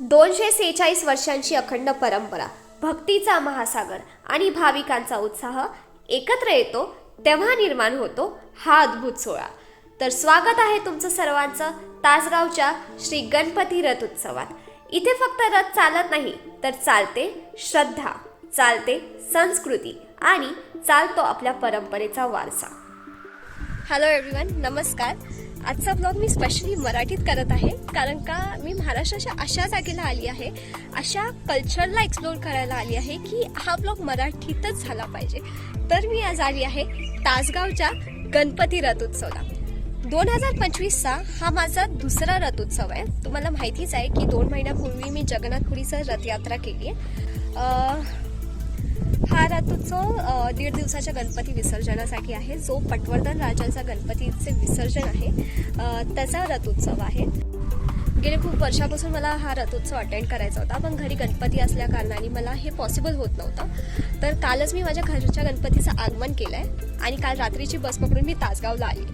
दोनशे सेहेचाळीस वर्षांची अखंड परंपरा भक्तीचा महासागर आणि भाविकांचा उत्साह एकत्र येतो तेव्हा निर्माण होतो हा अद्भुत सोहळा. तर स्वागत आहे तुमचं सर्वांचं तासगावच्या श्री गणपती रथ उत्सवात. इथे फक्त रथ चालत नाही तर चालते श्रद्धा चालते संस्कृती आणि चालतो आपल्या परंपरेचा वारसा. हॅलो एव्हरीवन नमस्कार. आजचा ब्लॉग मी स्पेशली मराठीत करत आहे कारण का मी महाराष्ट्राच्या अशा जागेला आली आहे अशा कल्चरला एक्सप्लोर करायला आली आहे की हा ब्लॉग मराठीतच झाला पाहिजे. तर मी आज आली आहे तासगावच्या गणपती रथोत्सवला. दोन हजार पंचवीसचा हा माझा दुसरा रथोत्सव आहे. तुम्हाला माहितीच आहे की दोन महिन्यापूर्वी मी जगन्नाथपुरीचं रथयात्रा केली आहे. हा रथोत्सव दीड दिवसाच्या गणपती विसर्जनासाठी आहे. जो पटवर्धन राजाचा गणपतीचे विसर्जन आहे त्याचा रथोत्सव आहे. गेले खूप वर्षापासून मला हा रथोत्सव अटेंड करायचा होता पण घरी गणपती असल्या कारणाने मला हे पॉसिबल होत नव्हतं. तर कालच मी माझ्या घरच्या गणपतीचं आगमन केलं आहे आणि काल रात्रीची बस पकडून मी तासगावला आली.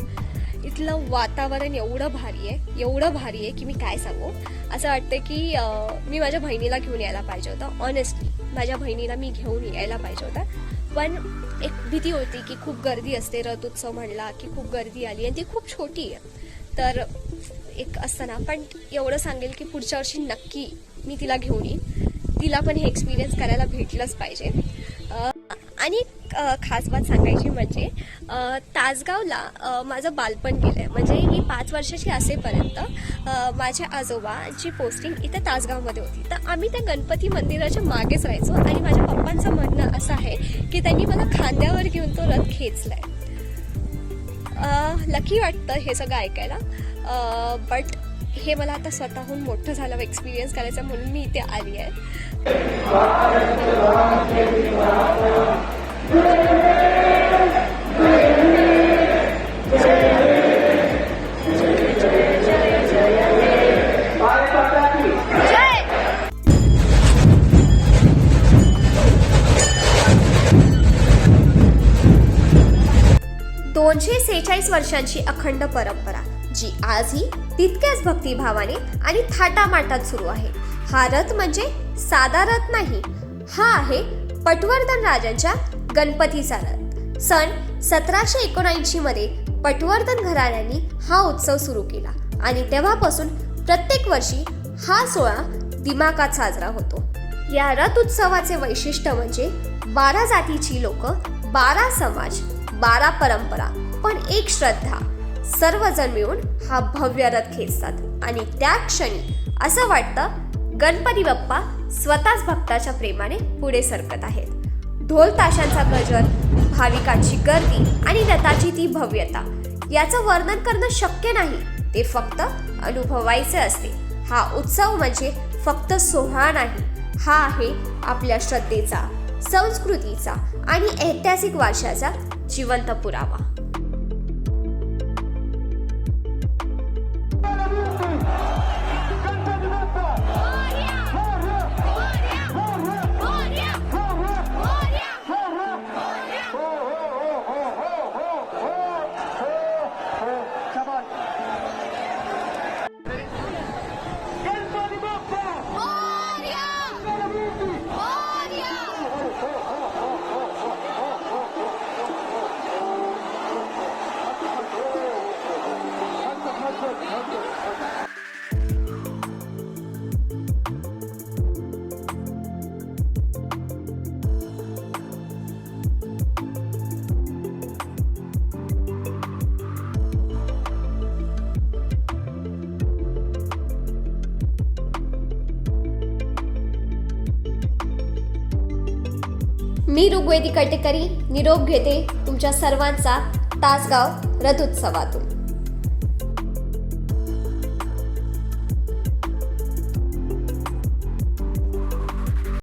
इथलं वातावरण एवढं भारी आहे एवढं भारी आहे की मी काय सांगू? असं वाटतं की मी माझ्या बहिणीला घेऊन यायला पाहिजे होतं. ऑनेस्टली माझ्या बहिणीला मी घेऊन यायला पाहिजे होतं. पण एक भीती होती की खूप गर्दी असते रथोत्सव म्हणला की खूप गर्दी आली आणि ती खूप छोटी आहे. तर एक असतं ना पण एवढं सांगेल की पुढच्या वर्षी नक्की मी तिला घेऊन येईन. तिला पण हे एक्सपिरियन्स करायला भेटलंच पाहिजे. आणि खास बात सांगायची म्हणजे तासगावला माझं बालपण गेलं आहे म्हणजे मी पाच वर्षाची असेपर्यंत माझ्या आजोबाची पोस्टिंग इथं तासगावमध्ये होती. तर आम्ही त्या गणपती मंदिराच्या मागेच राहायचो आणि माझ्या पप्पांचं म्हणणं असं आहे की त्यांनी मला खांद्यावर घेऊन तो रथ आहे लकी वाटतं हे सगळं ऐकायला. बट हे मला आता स्वतःहून मोठं झालं एक्सपिरियन्स करायचं म्हणून मी इथे आली आहे दोनशे सेहेचाळीस वर्षांची अखंड परंपरा जी आजही तितक्याच भक्तिभावाने आणि थाटामाटात सुरू आहे. हा रथ म्हणजे साधा रथ नाही. हा आहे पटवर्धन राजांच्या गणपतीचा रथ. सन सतराशे एकोणऐंशी मध्ये पटवर्धन घराण्यांनी हा उत्सव सुरू केला आणि तेव्हापासून प्रत्येक वर्षी हा सोहळा दिमाकात साजरा होतो. या रथ उत्सवाचे वैशिष्ट्य म्हणजे बारा जातीची लोक बारा समाज बारा परंपरा पण एक श्रद्धा. सर्वजण मिळून हा भव्य रथ खेचतात आणि त्या क्षणी असं वाटतं गणपती बाप्पा स्वतःच भक्ताच्या प्रेमाने पुढे सरकत आहेत. ढोल ताशांचा गजर भाविकांची गर्दी आणि रथाची ती भव्यता याचं वर्णन करणं शक्य नाही ते फक्त अनुभवायचे असते. हा उत्सव म्हणजे फक्त सोहळा नाही हा आहे आपल्या श्रद्धेचा संस्कृतीचा आणि ऐतिहासिक वारशाचा जिवंत पुरावा. मी ऋग्वेदी कटेकरी निरोप घेते तुमच्या सर्वांचा तासगाव रथोत्सवातून.